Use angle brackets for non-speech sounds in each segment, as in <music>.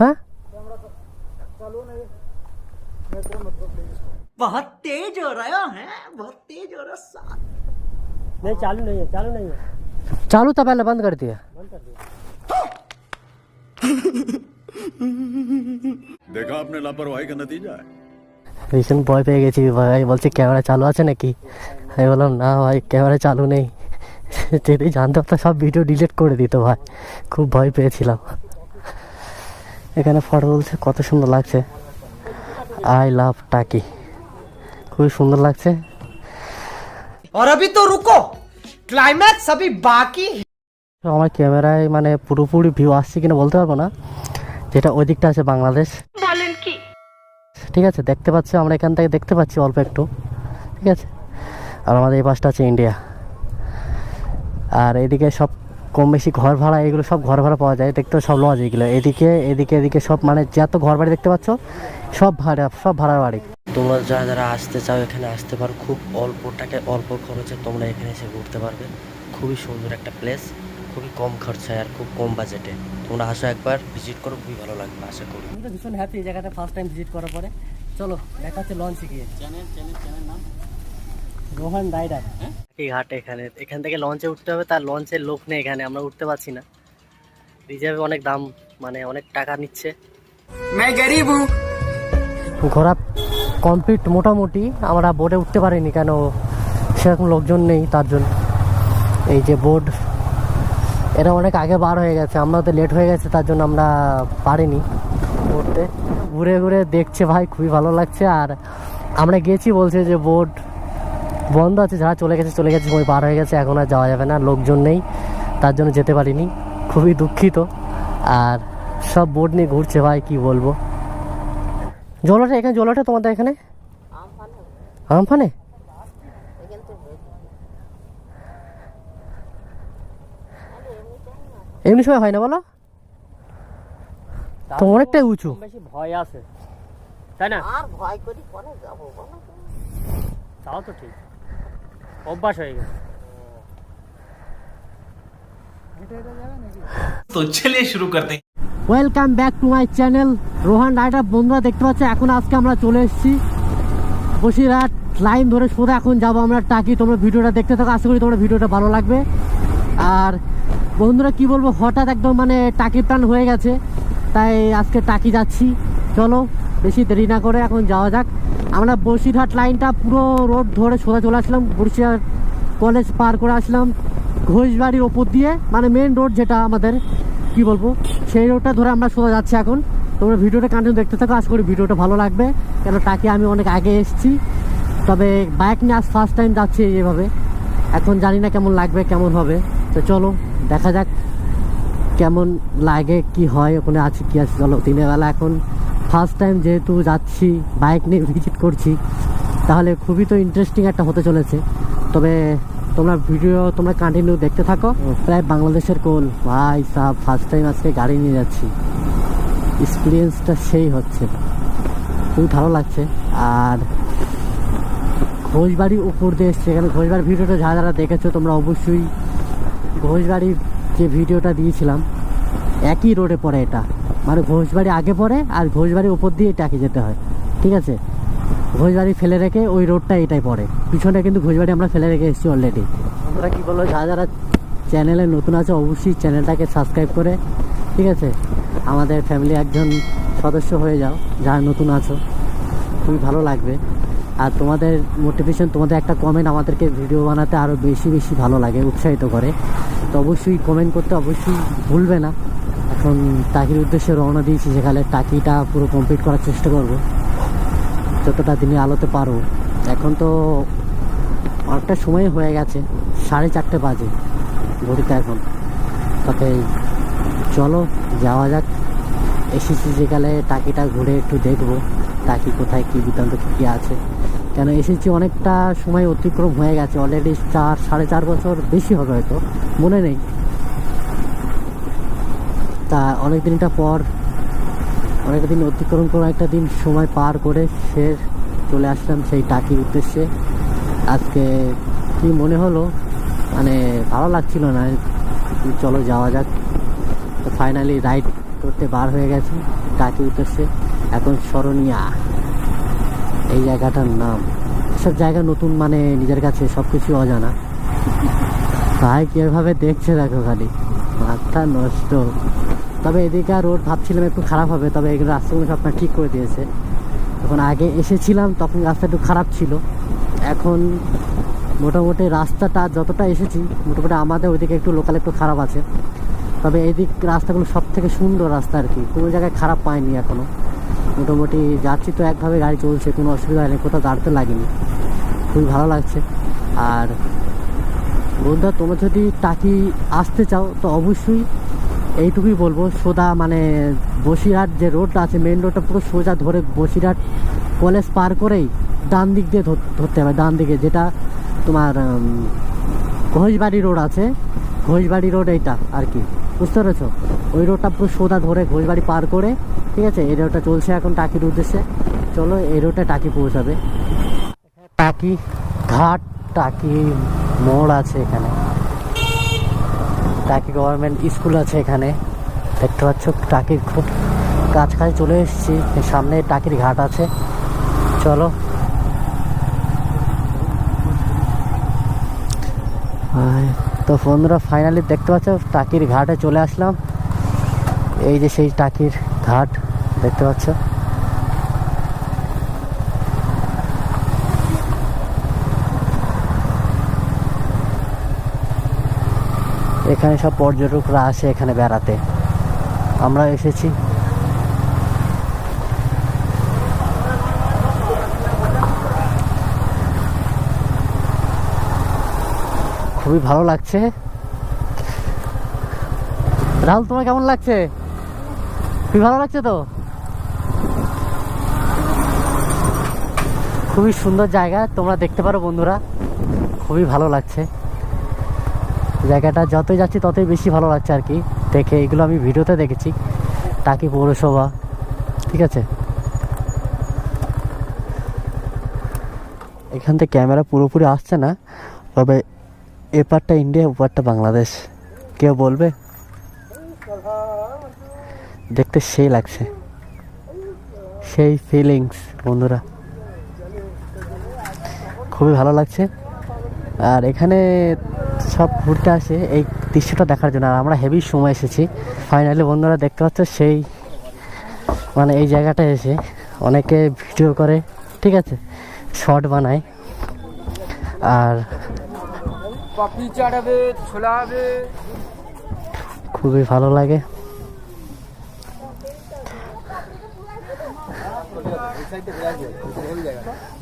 হ্যাঁ बहुत तेज हो रहा है बहुत तेज हो रहा है नहीं चालू नहीं है चालू नहीं है चालू था पहले बंद कर दिया बंद कर दिया देखा आपने लापरवाही का नतीजा है ভীষণ ভয় পেয়ে গেছি ভাই বলছে ক্যামেরা চালু আছে নাকি আমি বললাম না ভাই ক্যামেরা চালু নেই <laughs> যদি জানতে পারতো সব ভিডিও ডিলিট করে দিত ভাই খুব ভয় পেয়েছিলাম এখানে ফটো তুলছে কত সুন্দর লাগছে আই লাভ টাকি খুবই সুন্দর লাগছে और अभी तो रुको क्लाइमैक्स अभी बाकी है আমার ক্যামেরায় মানে পুরোপুরি ভিউ আসছে কিনা বলতে পারবো না যেটা ওই দিকটা আছে বাংলাদেশ বলেন কি ঠিক আছে দেখতে পাচ্ছি আমরা এখান থেকে দেখতে পাচ্ছি অল্প একটু ঠিক আছে আর আমাদের এই পাশটা আছে ইন্ডিয়া আর এদিকে সব কম বেশি ঘর ভাড়া এগুলো সব ঘর ভাড়া পাওয়া যায়। দেখতে সব লজ এগুলো এদিকে এদিকে এদিকে সব মানে যত ঘর বাড়ি দেখতে পাচ্ছ সব ভাড়া সব ভাড়া বাড়ি। তোমরা যারা যারা আসতে চাও এখানে আসতে পারো। খুব অল্প টাকায় অল্প খরচে তোমরা এখানে এসে ঘুরতে পারবে। খুবই সুন্দর একটা প্লেস খুবই কম খরচায় আর খুব কম বাজেটে তোমরা আসো একবার ভিজিট করো খুবই ভালো লাগবে আশা করি। আমি তো ভীষণ হ্যাপি এই জায়গাতে ফার্স্ট টাইম ভিজিট করার পরে। চলো দেখা হচ্ছে লঞ্চ গিয়ে। চ্যানেল চ্যানেল চ্যানেল নাম? রোহান রাইডার এই ঘাট এখানে এখান থেকে লঞ্চে উঠতে হবে তার লঞ্চের লোক নেই এখানে আমরা উঠতে পারছি না। রিজার্ভে অনেক দাম মানে অনেক টাকা নিচ্ছে। ঘোরা কমপ্লিট মোটামুটি আমরা বোর্ডে উঠতে পারিনি কেন সেরকম লোকজন নেই তার জন্য। এই যে বোর্ড এটা অনেক আগে বার হয়ে গেছে আমরা তো লেট হয়ে গেছে তার জন্য আমরা পারিনি উঠতে ঘুরে ঘুরে দেখছে ভাই খুবই ভালো লাগছে আর আমরা গেছি বলছে যে বোর্ড বন্ধ আছে যারা চলে গেছে চলে গেছে সময় পার হয়ে গেছে এখন আর যাওয়া যাবে না লোকজন নেই তার জন্য যেতে পারিনি খুবই দুঃখিত আর সব বোর্ড নিয়ে ঘুরছে ভাই কি বলব। জলটা এখানে জলটা তোমাদের এখানে? আমফানে? এমনি সময় হয় না বলো? তো অনেকটাই উঁচু। ভয় আছে। তাই না? আর ভয় করি যাব তাও তো ঠিক। অভ্যাস হয়ে গেছে। তো চলে শুরু করতে welcome back to my channel Rohan rider বন্ধুরা দেখতে পাচ্ছে এখন আজকে আমরা চলে এসেছি বসিরহাট লাইন ধরে সোজা এখন যাব আমরা টাকি। তোমরা ভিডিওটা দেখতে থাকো আশা করি তোমার ভিডিওটা ভালো লাগবে। আর বন্ধুরা কি বলব হঠাৎ একদম মানে টাকি প্ল্যান হয়ে গেছে তাই আজকে টাকি যাচ্ছি। চলো বেশি দেরি না করে এখন যাওয়া যাক। আমরা বসিরহাট লাইনটা পুরো রোড ধরে সোজা চলে আসলাম, বসিরহাট কলেজ পার করে আসলাম ঘোষবাড়ির ওপর দিয়ে মানে মেন রোড যেটা আমাদের, কি বলব, সেই রোডটা ধরে আমরা সোজা যাচ্ছি এখন। তোমরা ভিডিওটা কন্টিনিউ দেখতে থাকো, আশা করি ভিডিওটা ভালো লাগবে, কেন টাকি আমি অনেক আগে এসেছি। তবে বাইক নিয়ে আজ ফার্স্ট টাইম যাচ্ছি এইভাবে। এখন জানি না কেমন লাগবে, কেমন হবে। তো চলো, দেখা যাক কেমন লাগে, কি হয়, ওখানে আছে কি আছে, চলো, দিনের বেলা এখন ফার্স্ট টাইম যেহেতু যাচ্ছি বাইক নিয়ে ভিজিট করছি তাহলে খুবই তো ইন্টারেস্টিং একটা হতে চলেছে। তবে তোমরা ভিডিও তোমরা কন্টিনিউ দেখতে থাকো। প্রায় বাংলাদেশের কোল ভাই সাহ ফার্স্ট টাইম আজকে গাড়ি নিয়ে যাচ্ছি। এক্সপিরিয়েন্সটা সেই হচ্ছে। খুবই ভালো লাগছে। আর ঘোষবাড়ি উপর দিয়ে এসছে। এখানে ঘোষবাড়ির ভিডিওটা যারা যারা দেখেছ তোমরা অবশ্যই ঘোষবাড়ির যে ভিডিওটা দিয়েছিলাম একই রোডে পড়ে এটা। মানে ঘোষবাড়ি আগে পড়ে আর ঘোষবাড়ির উপর দিয়ে এটাকে যেতে হয়। ঠিক আছে? ঘোষবাড়ি ফেলে রেখে ওই রোডটা এটাই পড়ে। পিছনে কিন্তু ঘোষবাড়ি আমরা ফেলে রেখে এসেছি অলরেডি আমরা কী বলব যারা যারা চ্যানেলে নতুন আছে, অবশ্যই চ্যানেলটাকে সাবস্ক্রাইব করে, ঠিক আছে? আমাদের ফ্যামিলি একজন সদস্য হয়ে যাও, যারা নতুন আছো। খুবই ভালো লাগবে। আর তোমাদের মোটিভেশন তোমাদের একটা কমেন্ট আমাদেরকে ভিডিও বানাতে আরও বেশি বেশি ভালো লাগে, উৎসাহিত করে। তো অবশ্যই কমেন্ট করতে অবশ্যই ভুলবে না। এখন টাকির উদ্দেশ্যে রওনা দিয়েছি সেখানে টাকিটা পুরো কমপ্লিট করার চেষ্টা করব। যতটা দিনে আলোতে পারো এখন তো অনেকটা সময় হয়ে গেছে, সাড়ে চারটে বাজে ঘড়িতে এখন। তবে চলো, যাওয়া যাক। এসেছি যেখানে টাকিটা ঘুরে একটু দেখব টাকি কোথায়, কী বৃত্তান্ত, কী কী আছে। কেন এসেছি অনেকটা সময় অতিক্রম হয়ে গেছে অলরেডি চার, সাড়ে চার বছর বেশি হবে হয়তো, মনে নেই। তা অনেক দিনটা পর অনেক দিন অতিক্রম করে একটা দিন সময় পার করে সে চলে আসলাম সেই টাকির উদ্দেশ্যে। আজকে কি মনে হলো? মানে ভালো লাগছিল না। চলো যাওয়া যাক। তো ফাইনালি রাইড করতে বার হয়ে গেছে টাকি উদ্দেশ্যে। এখন স্মরণীয়া। এই জায়গাটার নাম। সব জায়গা নতুন মানে নিজের কাছে সব কিছু অজানা। ভাই কীভাবে দেখছে দেখো খালি? মাথা নষ্ট। তবে এদিকে রোড ভাবছিলাম একটু খারাপ হবে, তবে এগুলো রাস্তাগুলো সব ঠিক করে দিয়েছে। যখন আগে এসেছিলাম, তখন রাস্তা একটু খারাপ ছিল। এখন মোটামুটি রাস্তাটা যতটা এসেছি, মোটামুটি আমাদের ওইদিকে একটু লোকাল একটু খারাপ আছে। তবে এদিক রাস্তাগুলো সব থেকে সুন্দর রাস্তা আর কি। কোনো জায়গায় খারাপ পাইনি এখনও মোটামুটি যাচ্ছি তো একভাবে গাড়ি চলছে, কোনো অসুবিধা হয়নি, কোথাও দাঁড়াতে লাগেনি। খুবই ভালো লাগছে। আর বন্ধুরা, তোমরা যদি টাকি আসতে চাও, তো অবশ্যই এইটুকুই বলব, সোদা মানে বসিরহাট যে রোডটা আছে মেন রোডটা পুরো সোজা ধরে বসিরহাট কলেজ পার করেই ডান দিক দিয়ে ধরতে হবে, ডান দিকে যেটা তোমার ঘোষবাড়ি রোড আছে, ঘোষবাড়ি রোড এইটা আর কি, বুঝতে পেরেছ? ওই রোডটা পুরো সোদা ধরে ঘোষবাড়ি পার করে, ঠিক আছে? এই রোডটা চলছে এখন টাকির উদ্দেশ্যে। চলো এই রোডটা টাকি পৌঁছাবে। টাকি ঘাট, টাকি মোড় আছে এখানে। টাকি গভর্নমেন্ট স্কুল আছে এখানে। দেখতে পাচ্ছ টাকির খুব কাছাকাছি চলে এসেছি। সামনে টাকির ঘাট আছে। চলো। তো বন্ধুরা ফাইনালি দেখতে পাচ্ছ টাকির ঘাটে চলে আসলাম। এই যে সেই টাকির ঘাট, দেখতে পাচ্ছ। এখানে সব পর্যটকরা আসে এখানে বেড়াতে। আমরা এসেছি। খুবই ভালো লাগছে। রাহুল, তোমার কেমন লাগছে? খুবই ভালো লাগছে তো? খুবই সুন্দর জায়গা, তোমরা দেখতে পারো বন্ধুরা। খুবই ভালো লাগছে। জায়গাটা যতই যাচ্ছি, ততই বেশি ভালো লাগছে আর কি। দেখে, এগুলো আমি ভিডিওতে দেখেছি। টাকি পৌরসভা, ঠিক আছে? এখান থেকে ক্যামেরা পুরোপুরি আসছে না, তবে এপারটা ইন্ডিয়া ওপারটা বাংলাদেশ। কেউ বলবে? দেখতে সেই লাগছে। সেই ফিলিংস বন্ধুরা। খুবই ভালো লাগছে। আর এখানে সব ঘুরতে আসে এই দৃশ্যটা দেখার জন্য। আর আমরা হেভি সময় এসেছি। ফাইনালি বন্ধুরা দেখতে পাচ্ছ সেই মানে এই জায়গাটা এসে অনেকে ভিডিও করে ঠিক আছে? শর্ট বানায়। আর ছোলা হবে খুবই ভালো লাগে।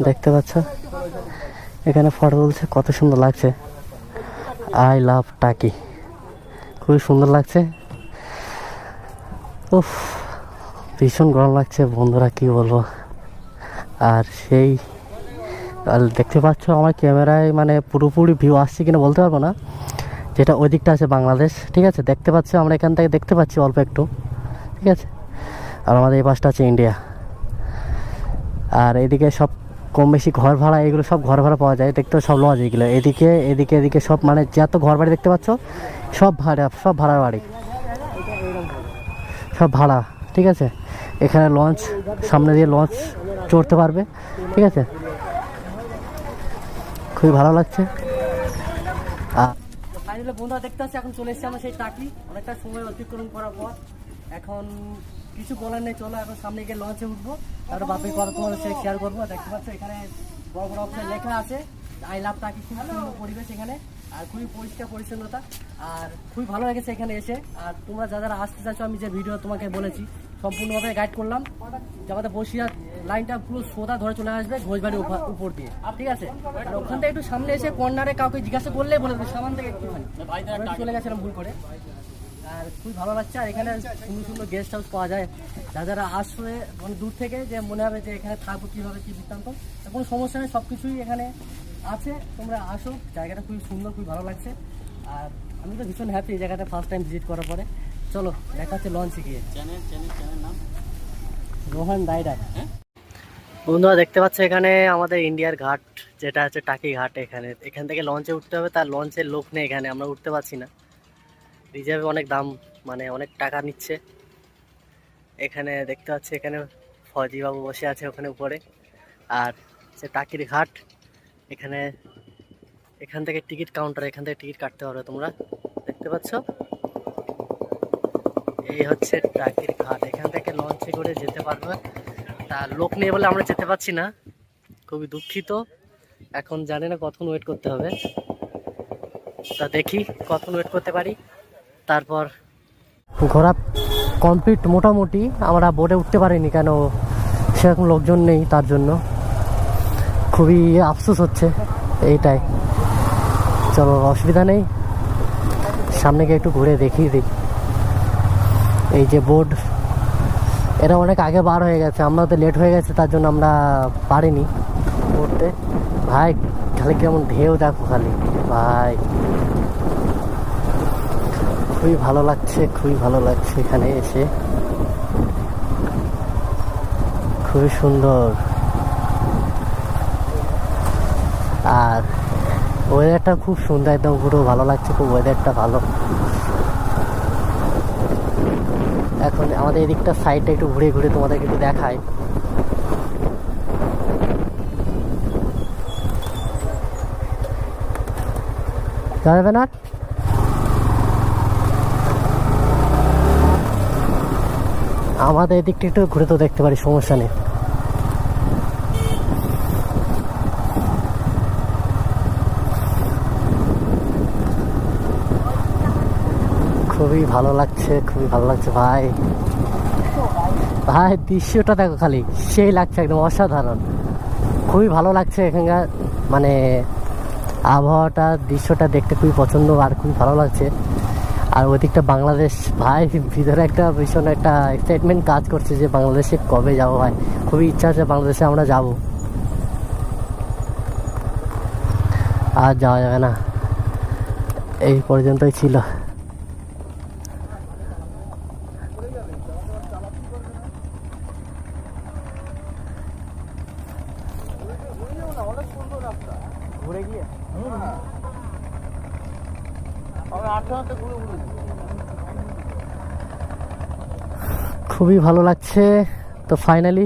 দেখতে পাচ্ছ? এখানে ফটো তুলছে কত সুন্দর লাগছে। I love Taki. খুবই সুন্দর লাগছে। উফ, ভীষণ গরম লাগছে, বন্ধুরা কি বলব? আর সেই দেখতে পাচ্ছ আমার ক্যামেরায় মানে পুরোপুরি ভিউ আসছে কিনা বলতে পারব না। যেটা ওই দিকটা আছে বাংলাদেশ, ঠিক আছে? দেখতে পাচ্ছি, আমরা এখান থেকে দেখতে পাচ্ছি অল্প একটু, ঠিক আছে? আর আমাদের এই পাশটা আছে ইন্ডিয়া আর এদিকে সব কম বেশি ঘর ভাড়া, এগুলো সব ঘর ভাড়া পাওয়া যায়। দেখতে সব লজ এগুলো। এদিকে এদিকে এদিকে সব মানে যত ঘর বাড়ি দেখতে পাচ্ছ, সব ভাড়া সব ভাড়া বাড়ি। সব ভাড়া, ঠিক আছে? এখানে লঞ্চ, সামনে দিয়ে লঞ্চ চড়তে পারবে, ঠিক আছে? খুবই ভালো লাগছে। বন্ধুরা দেখতে পাচ্ছি, এখন চলে এসেছি আমরা সেই টাকি। অনেকটা সময় অতিক্রম করার পর। এখন কিছু বলার নেই, চলো এখন সামনে গিয়ে লঞ্চে উঠবো। তারপর বাপের কথা তোমার সাথে শেয়ার করব। দেখতে পাচ্ছ এখানে বড় বড় অপশন লেখা আছে। আই লাভ টাকি খুব সুন্দর পরিবেশ এখানে। আর খুবই পরিষ্কার পরিচ্ছন্নতা। আর খুবই ভালো লেগেছে এখানে এসে। আর তোমরা যারা যারা আসতে চাচ্ছ আমি যে ভিডিও তোমাকে বলেছি, সম্পূর্ণভাবে গাইড করলাম। যে আমাদের বসিরহাট লাইনটা পুরো সোদা ধরে চলে আসবে ঘোষবাড়ির উপর দিয়ে। ঠিক আছে? আর ওখান থেকে একটু সামনে এসে কর্নারে কাউকে জিজ্ঞাসা করলে বলে দেবে, সামান থেকে একটুখানি। চলে গেছিলাম ভুল করে। আর খুবই ভালো লাগছে। আর এখানে সুন্দর সুন্দর গেস্ট হাউস পাওয়া যায়। যারা যারা আসবে মানে দূর থেকে যে মনে হবে যে এখানে থাকব কীভাবে কী বৃত্তান্ত কোনো সমস্যা নেই সব কিছুই এখানে আছে। তোমরা আসো জায়গাটা খুবই সুন্দর খুবই ভালো লাগছে। আর আমি তো ভীষণ হ্যাপি এই জায়গাটা ফার্স্ট টাইম ভিজিট করার পরে। চলো দেখা হচ্ছে লঞ্চে গিয়ে। রোহান রাইডার বন্ধুরা দেখতে পাচ্ছ এখানে আমাদের ইন্ডিয়ার ঘাট যেটা আছে টাকি ঘাট এখানে। এখান থেকে লঞ্চে উঠতে হবে তার লঞ্চের লোক নেই এখানে আমরা উঠতে পারছি না। রিজার্ভে অনেক দাম মানে অনেক টাকা নিচ্ছে। এখানে দেখতে পাচ্ছি এখানে ফজি বাবু বসে আছে ওখানে উপরে। আর সে টাকির ঘাট, এখানে এখান থেকে টিকিট কাউন্টার এখান থেকে টিকিট কাটতে পারবে তোমরা। দেখতে পাচ্ছ? এই হচ্ছে টাকির ঘাট। এখান থেকে লঞ্চে করে যেতে পারবে। তা লোক নেই বলে আমরা যেতে পারছি না। খুবই দুঃখিত। এখন জানি না কখন ওয়েট করতে হবে। তা দেখি কখন ওয়েট করতে পারি। তারপর ঘোরা কমপ্লিট মোটামুটি, আমরা বোটে উঠতে পারিনি কেন সেরকম লোকজন নেই তার জন্য। খুবই আফসোস হচ্ছে এইটাই। চলো, অসুবিধা নেই। সামনে গিয়ে একটু ঘুরে দেখিয়ে দিই। এই যে বোর্ড এরা অনেক আগে বার হয়ে গেছে আমরা তো লেট হয়ে গেছে, তার জন্য আমরা পারিনি উঠতে ভাই, খালি কেমন ঢেউ দেখো খালি। ভাই। খুবই ভালো লাগছে, খুবই ভালো লাগছে এখানে এসে। খুবই সুন্দর। আর ওয়েদারটা খুব সুন্দর, একদম পুরো ভালো লাগছে, খুব ওয়েদারটা ভালো। এখন আমাদের এদিকটা সাইডটা একটু ঘুরে ঘুরে তোমাদেরকে একটু দেখায় যাবে না? আমাদের এদিকটা একটু ঘুরে তো দেখতে পারি, সমস্যা নেই। খুবই ভালো লাগছে, খুবই ভালো লাগছে ভাই। ভাই, দৃশ্যটা দেখো খালি, সেই লাগছে একদম অসাধারণ। খুবই ভালো লাগছে এখানকার মানে আবহাওয়াটা, দৃশ্যটা দেখতে খুবই পছন্দ আর খুবই ভালো লাগছে। আর ওদিকটা বাংলাদেশ, ভাই, ভিতরে একটা ভীষণ একটা এক্সাইটমেন্ট কাজ করছে যে বাংলাদেশে কবে যাব ভাই। খুবই ইচ্ছা আছে বাংলাদেশে আমরা যাব। আর যাওয়া যাবে না। এই পর্যন্তই ছিল। খুবই ভালো লাগছে। তো ফাইনালি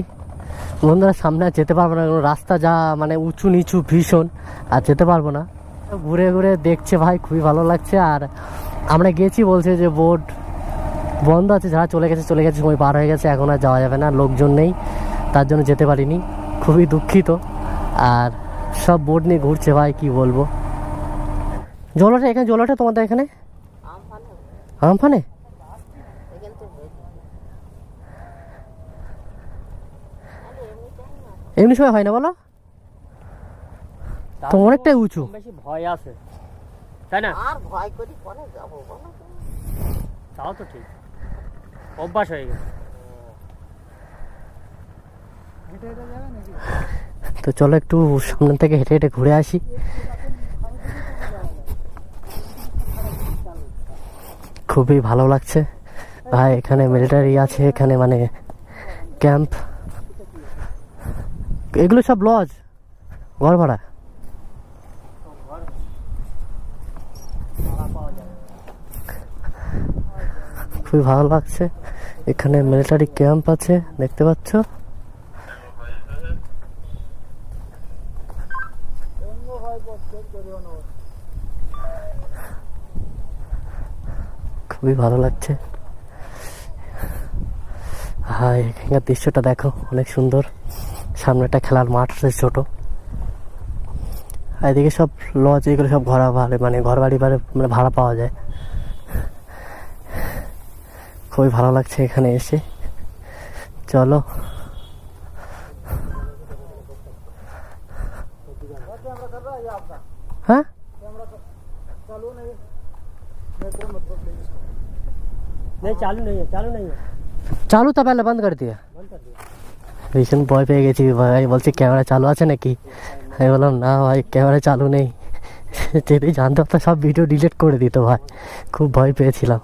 বন্ধুরা, সামনে আর যেতে পারব না রাস্তা যা মানে উঁচু নিচু ভীষণ, আর যেতে পারব না। ঘুরে ঘুরে দেখছে ভাই, খুবই ভালো লাগছে। আর আমরা গেছি বলছে যে বোট বন্ধ আছে, যারা চলে গেছে চলে গেছে, সময় পার হয়ে গেছে, এখন আর যাওয়া যাবে না, লোকজন নেই, তার জন্য যেতে পারিনি। খুবই দুঃখিত। আর সব বোট নিয়ে ঘুরছে ভাই, কি বলব? জলটা এখানে জলটা তোমাদের এখানে? আমফানে এমনি সময় হয় না বলো? তো অনেকটাই উঁচু। বেশি ভয় আছে। তাই না? আর ভয় করি পরে যাব বলো। তাও তো ঠিক। অভ্যাস হয়ে গেছে। তো চলো একটু সামনে থেকে হেঁটে হেঁটে ঘুরে আসি। খুবই ভালো লাগছে। ভাই, এখানে মিলিটারি আছে, এখানে মানে ক্যাম্প এগুলো সব লজ ঘর ভাড়া? খুবই ভালো লাগছে। এখানে মিলিটারি ক্যাম্প আছে, দেখতে পাচ্ছ? খুবই ভালো লাগছে। হ্যাঁ এখানকার দৃশ্যটা দেখো, অনেক সুন্দর। সামনে একটা খেলার মাঠ আছে ছোট। আর এদিকে সব লজ এগুলো সব ঘোরা ভালো মানে ঘর বাড়ি বাড়ি মানে ভাড়া পাওয়া যায়। খুবই ভালো লাগছে এখানে এসে। চলো। হ্যাঁ? नहीं चालू नहीं है चालू नहीं है চালু তা পেলে বন্ধ করে দিয়ে ভীষণ ভয় পেয়ে গেছি ভাই বলছে ক্যামেরা চালু আছে নাকি আমি বললাম না ভাই ক্যামেরা চালু নেই যদি জানতে পারতো সব ভিডিও ডিলিট করে দিত ভাই খুব ভয় পেয়েছিলাম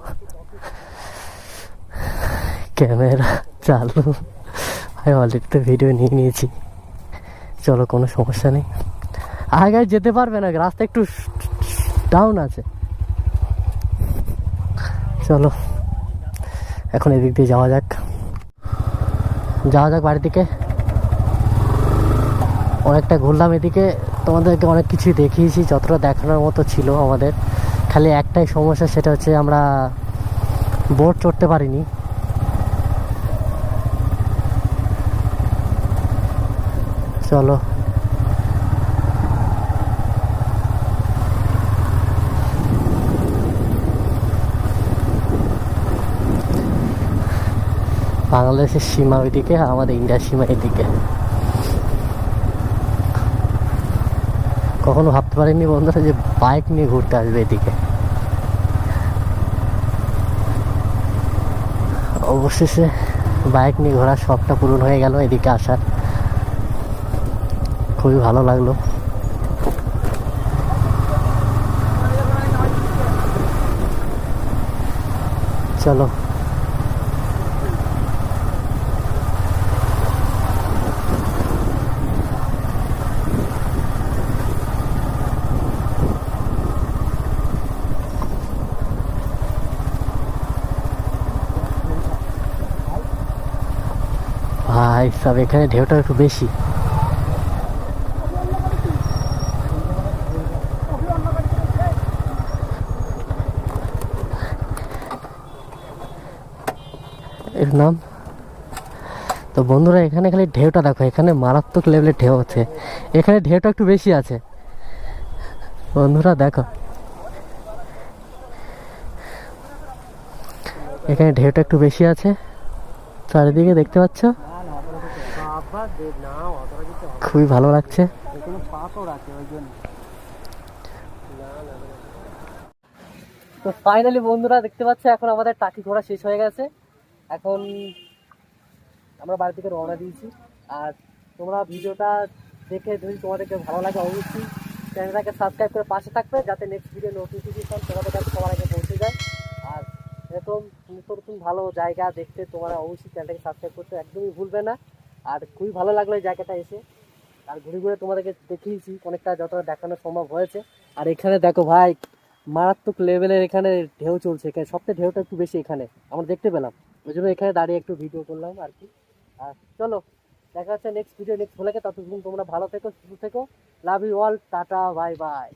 ক্যামেরা চালু ভাই অলরেডি তো ভিডিও নিয়ে নিয়েছি চলো কোনো সমস্যা নেই আগে যেতে পারবে না রাস্তা একটু ডাউন আছে চলো এখন এদিক দিয়ে যাওয়া যাক। যাওয়া যাক বাড়ির দিকে। অনেকটা ঘুরলাম এদিকে। তোমাদেরকে অনেক কিছুই দেখিয়েছি, যতটা দেখানোর মতো ছিল আমাদের। খালি একটাই সমস্যা, সেটা হচ্ছে আমরা বোট চড়তে পারিনি। চলো। বাংলাদেশের সীমা ওইদিকে আমাদের ইন্ডিয়ার সীমা এদিকে। কখনো ভাবতে পারিনি বন্ধুরা যে বাইক নিয়ে ঘুরতে আসবে এদিকে। অবশেষে বাইক নিয়ে ঘোরার শখটা পূরণ হয়ে গেল এদিকে আসার। খুবই ভালো লাগল। চলো। ভাই সব এখানে ঢেউটা একটু বেশি। এর নাম? তো বন্ধুরা, এখানে খালি ঢেউটা দেখো, এখানে মারাত্মক লেভেলের ঢেউ আছে। এখানে ঢেউটা একটু বেশি আছে। বন্ধুরা, দেখো। এখানে ঢেউটা একটু বেশি আছে। চারিদিকে দেখতে পাচ্ছ বাবা দে না অতটা কিছু হবে খুবই ভালো লাগছে। তো ফাইনালি বন্ধুরা দেখতে পাচ্ছ, এখন আমাদের টাকি ঘোরা শেষ হয়ে গেছে। এখন আমরা বাড়ি থেকে রওনা দিয়েছি। আর তোমরা ভিডিওটা দেখে যদি তোমাদেরকে ভালো লাগে, অবশ্যই চ্যানেলটাকে সাবস্ক্রাইব করে পাশে থাকবে, যাতে নেক্সট ভিডিও নোটিফিকেশন তোমাদের কাছে সবার আগে পৌঁছে যায়। আর এরকম নতুন নতুন ভালো জায়গা দেখতে তোমরা অবশ্যই চ্যানেলটাকে সাবস্ক্রাইব করতে একদমই ভুলবে না। আর খুবই ভালো লাগল এই জায়গাটা এসে। আর ঘুরে ঘুরে তোমাদেরকে দেখিয়েছি, অনেকটা যতটা দেখানো সম্ভব হয়েছে। আর এখানে দেখো ভাই, মারাত্মক লেভেলের এখানে ঢেউ চলছে, এখানে সবচেয়ে ঢেউটা একটু বেশি এখানে, আমরা দেখতে পেলাম। ওই জন্য এখানে দাঁড়িয়ে একটু ভিডিও করলাম আর কি। আর চলো, দেখা হচ্ছে নেক্সট ভিডিও নেক্সট হলে ততক্ষণ তোমরা ভালো থেকো, সুস্থ থেকো love you all tata bye bye